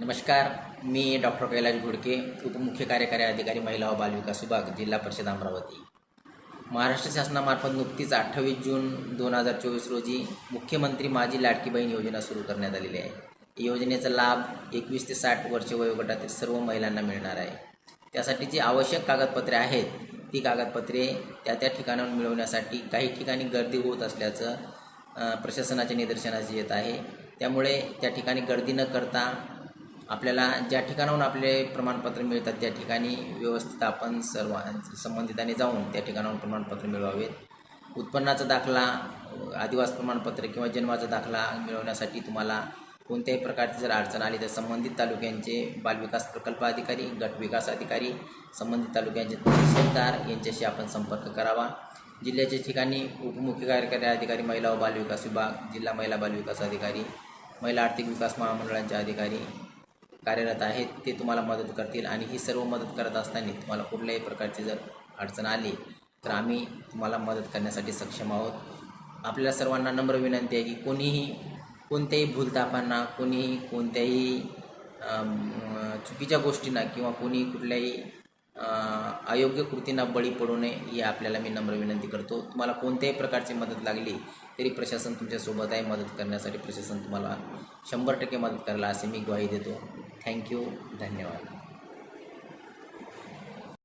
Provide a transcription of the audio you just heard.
नमस्कार मी डॉक्टर कैलाश घोडके उपमुख्य कार्यकारी अधिकारी महिला व बालविकास विभाग जिल्हा परिषद अमरावती. महाराष्ट्र शासनामार्फत नुकतीच अठ्ठावीस जून दोन हजार चोवीस रोजी मुख्यमंत्री माझी लाडकी बहीण योजना सुरू करण्यात आलेली आहे. या योजनेचा लाभ एकवीस ते साठ वर्ष वयोगटातील सर्व महिलांना मिळणार आहे. त्यासाठी जी आवश्यक कागदपत्रे आहेत ती कागदपत्रे त्या त्या ठिकाणाहून मिळवण्यासाठी काही ठिकाणी गर्दी होत असल्याचं प्रशासनाच्या निदर्शनास येत आहे. त्यामुळे त्या ठिकाणी गर्दी न करता आपल्याला ज्या ठिकाणाहून आपले प्रमाणपत्र मिळतात त्या ठिकाणी व्यवस्थित आपण सर्व संबंधितांनी जाऊन त्या ठिकाणाहून प्रमाणपत्र मिळवावेत. उत्पन्नाचा दाखला आदिवास प्रमाणपत्र किंवा जन्माचा दाखला मिळवण्यासाठी तुम्हाला कोणत्याही प्रकारची जर अडचण आली तर संबंधित तालुक्यांचे बालविकास प्रकल्प अधिकारी गट विकास अधिकारी संबंधित तालुक्यांचे तहसीलदार यांच्याशी आपण संपर्क करावा. जिल्ह्याच्या ठिकाणी उपमुख्य कार्यकारी अधिकारी महिला व बालविकास विभाग जिल्हा महिला बालविकास अधिकारी महिला आर्थिक विकास महामंडळांचे अधिकारी कार्यरत आहेत ते तुम्हाला मदत करतील आणि ही सर्व मदत करत असताना तुम्हाला कुठल्याही प्रकारची जर अडचण आली तर आम्ही तुम्हाला मदत करण्यासाठी सक्षम आहोत. आपल्या सर्वांना नम्र विनंती आहे की कोणीही कोणत्याही भूलतापांना कोणीही कोणत्याही चुकीच्या गोष्टींना किंवा कोणी कुठल्याही अयोग्य कृतींना बळी पडू नये ही आपल्याला मी नम्र विनंती करतो. तुम्हाला कोणत्याही प्रकारची मदत लागली तरी प्रशासन तुमच्यासोबत आहे. मदत करण्यासाठी प्रशासन तुम्हाला शंभर टक्के मदत करायला असे मी ग्वाही देतो. थँक्यू धन्यवाद.